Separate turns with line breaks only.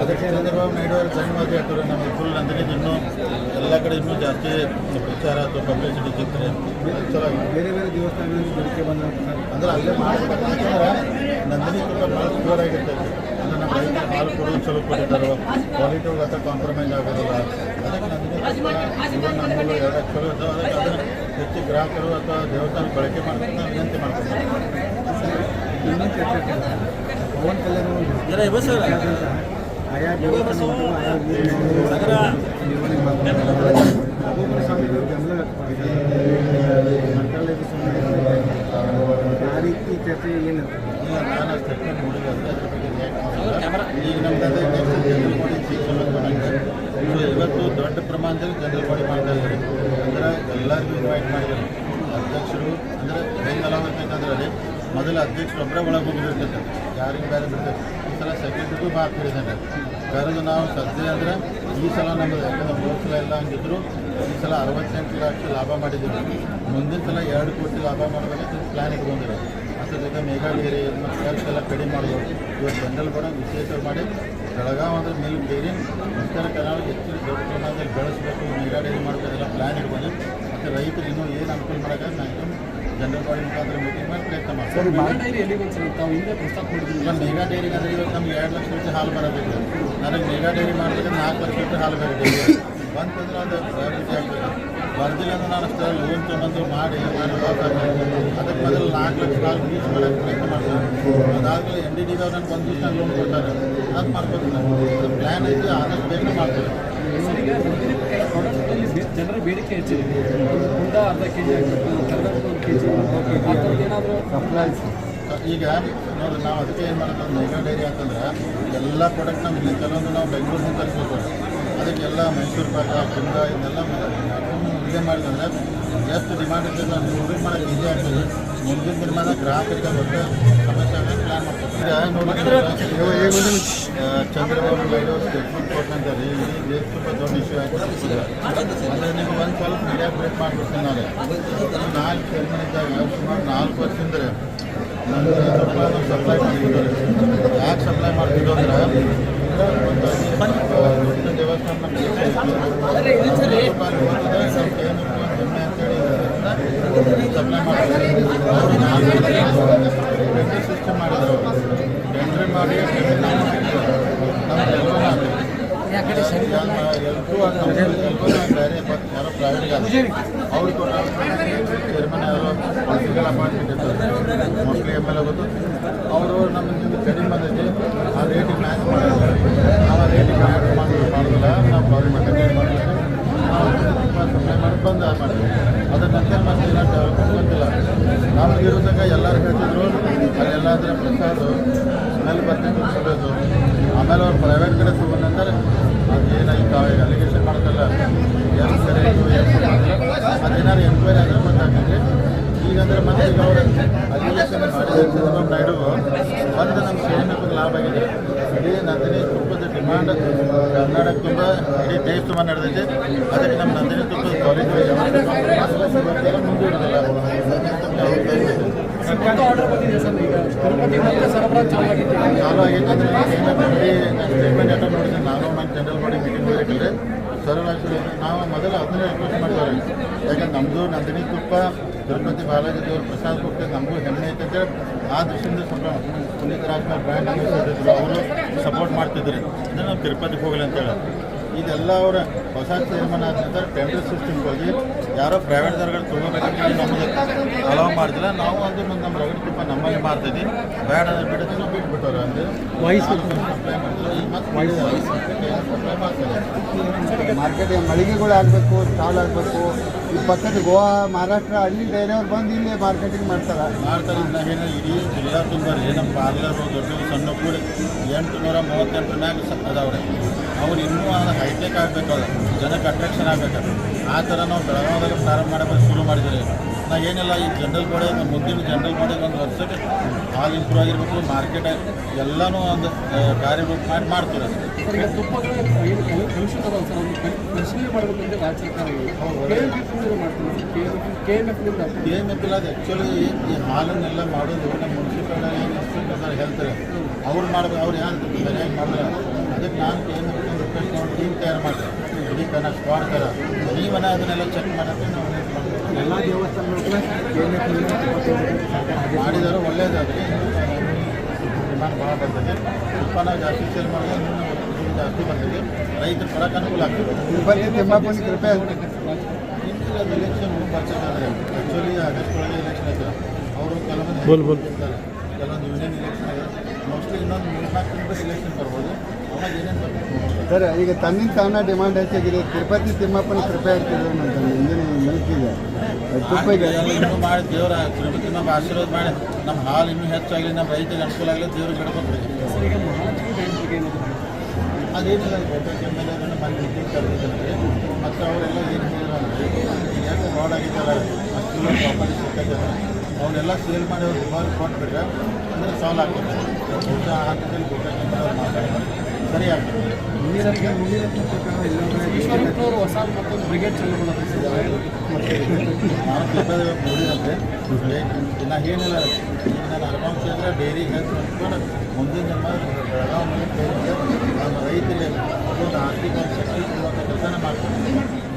ಅದಕ್ಕೆ ಚಂದ್ರಬಾಬು ನಾಯ್ಡು ಅವರು ಜನ್ಮದಿ ಹಾಕೋರು ನಮಗೆ ಫುಲ್ ಅಂದರೆ ಇನ್ನೂ ಎಲ್ಲ ಕಡೆ ಇನ್ನೂ ಜಾಸ್ತಿ ಪ್ರಚಾರ ಅಥವಾ ಪಬ್ಲಿಸಿಟಿ ಸಿಗ್ತಾರೆ ಚಲೋ
ಬೇರೆ ಬೇರೆ ದೇವಸ್ಥಾನಗಳಲ್ಲಿ ಬೇಡಿಕೆ ಬಂದ
ಅಂದ್ರೆ ಅಲ್ಲೇ ಮಾಡ್ಬೇಕು ಯಾಕಂದ್ರೆ ನಂದಿನಿ ತುಂಬ ಭಾಳ ಪ್ಯೂರ್ ಆಗಿರ್ತೈತೆ ಅಂದ್ರೆ ನಮ್ಮ ರೈತರು ಹಾಲು ಕೊಡೋದು ಚಲೋ ಕೊಟ್ಟಿದ್ದಾರೆ. ಕ್ವಾಲಿಟಿ ಅಥವಾ ಕಾಂಪ್ರಮೈಸ್ ಆಗೋದಿಲ್ಲ. ಅದಕ್ಕೆ ನಂದಿನಿ ಎರಡು ಚಲೋ ಇದ್ದಾವೆ. ಅದಕ್ಕೆ ಅದನ್ನು ಹೆಚ್ಚು ಗ್ರಾಹಕರು ಅಥವಾ ದೇವಸ್ಥಾನ ಬಳಕೆ ಮಾಡ್ತಾರೆ ನಾವು ವಿನಂತಿ ಮಾಡ್ತಾರೆ
ಇನ್ನೊಂದು ಚರ್ಚೆ ಆಗ್ತದೆ. ಪವನ್ ಕಲ್ಯಾಣ ಆದಂತಹ ಆಯಾ. ಮಂತ್ರಾಲಯದ ಆ ರೀತಿ ಚರ್ಚೆ ಏನು
ನಾನು ಸ್ಟೇಟ್ಮೆಂಟ್ ನೋಡಿಲ್ಲ ಅಂದ್ರೆ ಬಗ್ಗೆ. ಈಗ ನಮ್ದು ಅದೇ ಜನರಲ್ ಬಾಡಿ ಸೊ ಇವತ್ತು ದೊಡ್ಡ ಪ್ರಮಾಣದಲ್ಲಿ ಜನರಲ್ ಬಾಡಿ ಮಾಡ್ತಾ ಇದ್ದಾರೆ. ಅಂದ್ರೆ ಎಲ್ಲರಿಗೂ ಇನ್ವೈಟ್ ಮಾಡಿದ್ದಾರೆ. ಅಧ್ಯಕ್ಷರು ಅಂದ್ರೆ ಹೆಂಗೆ ಅಲಾಗಬೇಕಂದ್ರೆ ಅಲ್ಲಿ ಮೊದಲು ಅಧ್ಯಕ್ಷರು ಒಬ್ಬರೇ ಒಳಗೆ ಹೋಗಿರ್ತೈತೆ ಯಾರಿಗೆ ಬೇರೆ ಬಿಡ್ತೇವೆ ಈ ಸಲ ಸೆಕ್ಯೂರಿಟಿಗೂ ಭಾಳ ಹೇಳಿದ್ದಾರೆ ಕರೆದು ನಾವು ಸದ್ಯ ಅಂದರೆ ಈ ಸಲ ನಮ್ಮದು ಯಾಕಂದ್ರೆ ಮೂರು ಸಲ ಎಲ್ಲ ಹಂಗಿದ್ರು, ಈ ಸಲ ಅರವತ್ತೆಂಟು ಲಕ್ಷ ಲಾಭ ಮಾಡಿದ್ದೀವಿ. ಮುಂದಿನ ಸಲ ಎರಡು ಕೋಟಿ ಲಾಭ ಮಾಡಬೇಕಂತ ಪ್ಲ್ಯಾನ್ ಇಟ್ಕೊಂಡಿರೋ ಅದ್ರ ಜೊತೆ ಮತ್ತು ಖರ್ಚೆಲ್ಲ ಕಡಿಮೆ ಮಾಡ್ಬೋದು ಇವತ್ತು ಜನರಲ್ ಕೂಡ ವಿಶೇಷ ಮಾಡಿ, ಬೆಳಗಾವಿ ಅಂದ್ರೆ ಮೇಲೆ ಬೇರೆ, ಉತ್ತರ ಕನ್ನಡ ಹೆಚ್ಚಿನ ದೊಡ್ಡ ಪ್ರಮಾಣದಲ್ಲಿ ಬೆಳೆಸಬೇಕು ಮೇಘಾಲಯ ಮಾಡಬೇಕೆಲ್ಲ ಪ್ಲ್ಯಾನ್ ಇಟ್ಕೊಂಡು ಮತ್ತು ರೈತರು ಇನ್ನೂ ಏನು ಅನುಕೂಲ ಮಾಡೋಕೆ ನಾನು ಜನರಲ್ ಬಾಡಿ ಮುಖಾಂತರ ಮೀಟಿಂಗ್ ಮಾಡಿ ಪ್ರಯತ್ನ ಮಾಡ್ತೀನಿ
ಮೆಗಾ ಡೈರಿ ಎಲ್ಲಿಗೆ ತಾವು ಹಿಂದೆ ಪ್ರಸ್ತಾಪ ಮಾಡಿದ್ರಿ?
ಈಗ ಮೇಘಾ ಡೈರಿಗೆ ಅಂದ್ರೆ ಇವತ್ತು ನಮ್ಗೆ ಎರಡು ಲಕ್ಷ ಲೀಟರ್ ಹಾಲು ಬರಬೇಕು ನನಗೆ ಮೇಘಾ ಡೈರಿ ಮಾಡಬೇಕಂದ್ರೆ ನಾಲ್ಕು ಲಕ್ಷ ಲೀಟರ್ ಹಾಲು ಬೇಕು ಡೈಲಿ ಬಂತಂದ್ರೆ ಅದು ಪ್ರಯಾರಿಟಿ ಆಗಬೇಕು ಬರ್ದಿಲ್ಲ ಅಂದ್ರೆ ನಾನು ಅಷ್ಟೇ ಲೋನ್ ತೊಗೊಂಡು ಮಾಡಿ ಪಾಸ್ ಅದಕ್ಕೆ ಮೊದಲು ನಾಲ್ಕು ಲಕ್ಷ ಹಾಲು ಮಾಡೋಕ್ಕೆ ಪ್ರಯತ್ನ ಮಾಡ್ತೀನಿ. ಅದಾದಮೇಲೆ ಎನ್ ಡಿ ಡಿ ಅವ್ರು ನನಗೆ ಒಂದು ದಿವಸ ಲೋನ್ ಕೊಡ್ತಾರೆ. ಅದು ಮಾಡ್ಕೊತೀನಿ ಅದು ಪ್ಲ್ಯಾನ್ ಐತಿ ಆದಷ್ಟು ಬೇಗ ಮಾಡ್ತೀನಿ
ಸರ್, ಈಗ ನಂದಿನಿ ಪ್ರಾಡಕ್ಟ್ಗಳಲ್ಲಿ ಬೇ- ಜನರ ಬೇಡಿಕೆ ಹೆಚ್ಚಿದೆ. ಒಂದು ಅರ್ಧ ಕೆ ಜಿ ಆಗಬೇಕು ಕರ್ನಾಟಕ ಒಂದು ಕೆ ಜಿ ಆ ಥರದ್ದು ಏನಾದರೂ
ಈಗ ನೋಡಿ ನಾವು ಅದಕ್ಕೆ ಏನು ಮಾಡ್ತೀವಿ ಮೈಗಾ ಡೈರಿ ಅಂತಂದ್ರೆ ಎಲ್ಲ ಪ್ರಾಡಕ್ಟ್ ನಾವು ಕೆಲವೊಂದು ನಾವು ಬೆಂಗಳೂರಿಂದ ತರಿಸ್ಬೋದು ಅದಕ್ಕೆಲ್ಲ ಮೈಸೂರು ಪಾಕ ಕುಂದ ಇದನ್ನೆಲ್ಲ ಇದೇ ಮಾಡಿದ್ರೆ ಎಷ್ಟು ಡಿಮಾಂಡ್ ಇರ್ತದೆ ನಾವು ಇಂಪ್ರೂವ್ ಮಾಡೋಕ್ಕೆ ಈಸಿ ಆಗ್ತದೆ. ಮುಂದಿನ ದಿನಮಾನ ಗ್ರಾಹಕರಿಗೆ ಒಟ್ಟು ಸಮಸ್ಯೆ ಚಂದ್ರಬಾಬು ನಾಯ್ಡು ಸ್ಟೇಟ್ಮೆಂಟ್ ಕೊಟ್ಟಂತಾರೆ ಇಡೀ ದೇಶ ತುಂಬ ದೊಡ್ಡ ಇಶ್ಯೂ ಆಗ್ತದೆ ಅಂದರೆ ನೀವು ಒಂದು ಸ್ವಲ್ಪ ಮೀಡಿಯಾ ಬ್ರೇಕ್ ಮಾಡಿಬಿಡ್ತೀನಿ ನಾನು ನಾಲ್ಕು ಚೇರ್ಮನ್ ಇದ್ದಾಗ ಸುಮಾರು ನಾಲ್ಕು ವರ್ಷದಿಂದ ನನ್ನ ನಾವು ಸಪ್ಲೈ ಮಾಡ್ತಿದ್ದಾರೆ ಯಾಕೆ ಸಪ್ಲೈ ಮಾಡ್ತಿದ್ರು ಅಂದ್ರೆ ಒಂದು ದೇವಸ್ಥಾನ ನಮ್ಗೆ ತುಪ್ಪ ಅಲ್ಲಿ ಹೋಗ್ತದೆ, ಸ್ವಲ್ಪ ಏನು ಹೆಮ್ಮೆ ಅಂತೇಳಿ ಸಪ್ಲೈ ಮಾಡ್ತಾರೆ ಅವರು ನಾಲ್ಕು ಟೆಂಡರ್ ಸಿಸ್ಟಮ್ ಮಾಡಿದ್ರು ಟೆಂಡರ್ ಮಾಡಿ ಟೆಂಡರ್ ನಾವು ಹಾಕಿದ್ರು. ನಮ್ಗೆ ಎಲ್ಲವೂ ಹಾಕಿದ್ರು. ಎಲ್ರೂ ಸರಿ ಅವ್ರು ಚೇರ್ಮನ್ ಯಾರೋ ಪೊಲಿಟಿಕಲ್ ಅಪಾಯಿಂಟ್ಮೆಂಟ್ ಇರ್ತಾರೆ ಮೋಸ್ಟ್ಲಿ ಎಂ ಎಲ್ ಎ ಗೊತ್ತು ಅವರು ನಮ್ಮ ಕಡಿಮೆ ಬಂದೈತಿ ಆ ರೇಟಿಗೆ ಮ್ಯಾಚ್ ಮಾಡಿದ್ರೆ ನಾವು ಆ ರೇಟಿಗೆ ಮ್ಯಾಚ್ ಮಾಡಿ ಮಾಡೋದಿಲ್ಲ ನಾವು ಗೌರ್ಮೆಂಟ್ ಮಾಡ್ತೀವಿ ನಾವು ಸಪ್ಲೈ ಮಾಡಿ ಬಂದ್ ಮಾಡ್ತೀವಿ ಅದ್ರ ನಂತರ ಮತ್ತೆ ಗೊತ್ತಿಲ್ಲ ನಮ್ಗೆ ಇರೋದಾಗ ಎಲ್ಲರೂ ಹೇಳ್ತಿದ್ರು ಅಲ್ಲೆಲ್ಲ ಅಂದರೆ ಪ್ರಸಾದ ಸ್ಮೆಲ್ ಬರ್ತೈತೆ ಆಮೇಲೆ ಅವ್ರು ಪ್ರೈವೇಟ್ ಕಡೆ ತಗೊಂಡು ಇಡೀ ನಡೆದಿದೆ ತುಂಬ ನಡೆದೈತೆ. ಅದಕ್ಕೆ ನಮ್ಮ ನಂದಿನಿ ತುಪ್ಪದ
ಕಾಲೇಜ್ ಚಾಲು ಆಗಿತ್ತು
ಸ್ಟೇಟ್ಮೆಂಟ್ ನೋಡಿದ್ರೆ ನಾನು ನನ್ನ ಜನರಲ್ ಬಾಡಿ ಮೀಟಿಂಗ್ ಮಾಡಿದ್ರೆ ಸರಳಾಗಿ ನಾವು ಮೊದಲು ಅದನ್ನೇ ರಿಕ್ವೆಸ್ಟ್ ಮಾಡ್ತಾರೆ. ಯಾಕಂದ್ರೆ ನಮ್ಮದು ನಂದಿನಿ ತುಪ್ಪ ತಿರುಪತಿ ಬಾಲಾಜಿ ದೇವರು ಪ್ರಸಾದ್ ಕೊಟ್ಟು ನಮಗೂ ಹೆಮ್ಮೆ ಐತೆ ಅಂತೇಳಿ ಆ ದೃಷ್ಟಿಯಿಂದ ಸ್ವಲ್ಪ ಪುನೀತ್ ರಾಜ್ಕುಮಾರ್ ಬ್ರ್ಯಾಂಡ್ ಅವರು ಸಪೋರ್ಟ್ ಮಾಡ್ತಿದ್ರು. ಅಂದರೆ ನಾವು ತಿರುಪತಿಗೆ ಹೋಗಲಿ ಅಂತೇಳಿ ಇದೆಲ್ಲ ಅವರ ಹೊಸ ತೀರ್ಮಾನ ಆದ ನಂತರ ಟೆಂಡರ್ ಸಿಸ್ಟಮ್ ಹೋಗಿ ಯಾರೋ ಪ್ರೈವೇಟ್ ದರಗಳು ತೊಗೋಬೇಕಂತ ನಮಗೆ ಅಲಾವ್ ಮಾಡಿದ್ರೆ ನಾವು ಅಂದ್ರೆ ಮುಂದೆ ನಮ್ಮ ರಗಡ್ ತುಪ್ಪ ನಮ್ಮಲ್ಲಿ ಮಾಡ್ತೀವಿ ಬೇಡ ನಾವು ಬಿಟ್ಬಿಟ್ಟವ್ರು ಅಂದ್ರೆ. ಸಪ್ಲೈ ಮಾಡಿದ್ರೆ ಈಗ ಮತ್ತೆ ಸಪ್ಲೈ ಮಾಡ್ತಾರೆ.
ಮಾರ್ಕೆಟ್ ಮಳಿಗೆಗಳು ಆಗಬೇಕು ಸ್ಟಾಲ್ ಆಗಬೇಕು ಈ ಪಕ್ಕದ ಗೋವಾ ಮಹಾರಾಷ್ಟ್ರ ಅಲ್ಲಿ ಡೈರಿಯವ್ರು ಬಂದು ಇಲ್ಲಿ ಮಾರ್ಕೆಟಿಂಗ್ ಮಾಡ್ತಾರೆ.
ಮಾಡ್ತಾರೆ. ನಾವೇನು ಇಡೀ ಜಿಲ್ಲಾ ತುಂಬ ರೀ ನಮ್ಮ ಪಾರ್ಲರು ದೊಡ್ಡ ಸಣ್ಣ ಕೂಡ. ಎಂಟು ನೂರ ಮೂವತ್ತೆಂಟು ಮ್ಯಾಗ ಸ ಅದಾವ್ರೆ. ಅವ್ರು ಇನ್ನೂ ಅದು ಹೈಟೆಕ್ ಆಗಬೇಕು ಅದು ಜನಕ್ಕೆ ಅಟ್ರಾಕ್ಷನ್ ಆಗಬೇಕು ಆ ಥರ ನಾವು ಬೆಳಗಾವದಾಗ ಪ್ರಾರಂಭ ಮಾಡಬೇಕು ಶುರು ಮಾಡಿದರೆ ನಾ ಏನಿಲ್ಲ ಈ ಜನರಲ್ ಬಾಡಿ ಮುಂದಿನ ಜನರಲ್ ಬಾಡಿ ಒಂದು ವರ್ಷಕ್ಕೆ ಹಾಲು ಇಂಪ್ರೂವ್ ಆಗಿರ್ಬೇಕು. ಮಾರ್ಕೆಟ್ ಎಲ್ಲನೂ ಒಂದು ಕಾರ್ಯರೂಪ ಮಾಡಿ ಮಾಡ್ತೀವಿ
sir K M F K M F K
M ಅದು ಆ್ಯಕ್ಚುಲಿ ಈ ಹಾಲನ್ನೆಲ್ಲ ಮಾಡೋದು ನಮ್ಮ ಮುನ್ಸಿಪಲ್ ಹೇಳ್ತಾರೆ. ಅವ್ರು ಮಾಡ್ಬೇಕು ಅವ್ರು ಯಾರು ಸರಿಯಾಗಿ ಮಾಡಿದ್ರೆ ಅದಕ್ಕೆ ನಾನು ಏನು ರಿಕ್ವೆಸ್ಟ್ ಮಾಡಿ ಟೀಮ್ ತಯಾರು ಮಾಡಿದೆ. ಇಡೀ ಕನ್ನ ಸ್ಕ್ವಾಡ್ ಥರ ನೀವನ್ನ ಅದನ್ನೆಲ್ಲ ಚೆಕ್ ಮಾಡೋಕ್ಕೆ ನಾವು
ಎಲ್ಲ ದೇವಸ್ಥಾನಗಳು
ಮಾಡಿದರೆ ಒಳ್ಳೇದಾದರೆ. ಡಿಮಾಂಡ್ ಭಾಳ ಬರ್ತದೆ. ಉತ್ಪನ್ನ ಜಾಸ್ತಿ ಸೇಲ್ ಮಾಡಿದ್ರೆ ಜಾಸ್ತಿ ಬರ್ತದೆ. ರೈತರ ಬರೋಕ್ಕೆ ಅನುಕೂಲ ಆಗ್ತದೆ.
ಕೃಪೆ
ಎಲೆಕ್ಷನ್ ಆ್ಯಕ್ಚುಲಿ ಆಗಸ್ಟ್ ಒಳಗೆ ಎಲೆಕ್ಷನ್ ಅವರು ಕೆಲವೊಂದು. ಕೆಲವೊಂದು ಯೂನಿಯನ್ ಎಲೆಕ್ಷನ್ ಇದೆ ಮೋಸ್ಟ್ಲಿ ಇನ್ನೊಂದು ಮೂರ್ನಾಲ್ಕು ತಿಂಗಳು ಎಲೆಕ್ಷನ್ ಬರ್ಬೋದು. ಅವಾಗ ಏನೇನು ಬರ್ಬೇಕು
ಸರ್ ಈಗ ತನ್ನಿಂದ ತಾನ ಡಿಮಾಂಡ್ ಹೆಚ್ಚಾಗಿದೆ ತಿರುಪತಿ ತಿಮ್ಮಪ್ಪನ ಕೃಪೆ ಇರ್ತದೆ ಅಂತ ಮುಂದಿನ ಮಿಲ್ಕಿಗೆ ತುಪ್ಪಗೆ
ಮಾಡಿ ದೇವರ ತಿರುಪತಿ ನಮ್ಮ ಆಶೀರ್ವಾದ ಮಾಡಿ ನಮ್ಮ ಹಾಲು ಇನ್ನೂ ಹೆಚ್ಚಾಗಲಿ ನಮ್ಮ ರೈತರಿಗೆ ಅನುಕೂಲ ಆಗಲಿ ದೇವ್ರಿಗೆ ಬಿಡ್ಬೇಕ್ರಿ ಅದೇನಿಲ್ಲ ಎಂ ಎಲ್ ಎ ಮನೆ ಮೀಟಿಂಗ್ ಕರೆದಿದ್ದಾರೆ. ಮತ್ತು ಅವರೆಲ್ಲ ಏನು ಹೇಳಿದ್ರು ಅಂದರೆ ಯಾಕೆ ರೋಡ್ ಆಗಿದ್ದಾರೆ ಅಷ್ಟು ಪ್ರಾಪರ್ಟಿ ಸಿಕ್ಕಿದ್ದಾರೆ ಅವನ್ನೆಲ್ಲ ಸೇಲ್ ಮಾಡಿ ಅವ್ರು ರಿವಾಲ್ವ್ ಕೊಟ್ಬಿಟ್ರೆ ಅಂದರೆ ಸಾಲ್ವ್ ಆಗ್ತದೆ. ಅಂತ ಹಂತದಲ್ಲಿ ಗೋಕಾಕ್ ಎಂ ಎಲ್ ಅವ್ರು ಮಾತಾಡಿದ್ರೆ ಸರಿ ಆಗ್ತದೆ
ಮುಗಿರಕ್ಕೆ ಮುಗಿರಕ್ಕೆ ಪ್ರಕಾರ ಇಲ್ಲೊಂದ್ರೆ
ಈಶ್ವರಪ್ಪನವರು ಹೊಸ ಮತ್ತೊಂದು ಬ್ರಿಗೇಡ್ ಚಾಲೂ ಮಾಡೋದು ಸರ್
ನಾನು ಬೇಕಾದ್ರೆ ನೋಡಿದಂತೆ ನಾ ಏನಿಲ್ಲ ನಾನು ಅರ್ಬನ್ ಕ್ಷೇತ್ರ ಡೈರಿ ಹೆಲ್ತ್ ಮಾಡ್ಕೊಂಡು ಮುಂದಿನ ಜನ್ಮ ಬೆಳಗಾವಿ ರೈತರಿಗೆ ಒಂದು ಆರ್ಥಿಕ ಶಕ್ತಿ ಕೊಡುವಂಥ ಕೆಲಸನ ಮಾಡ್ತೀನಿ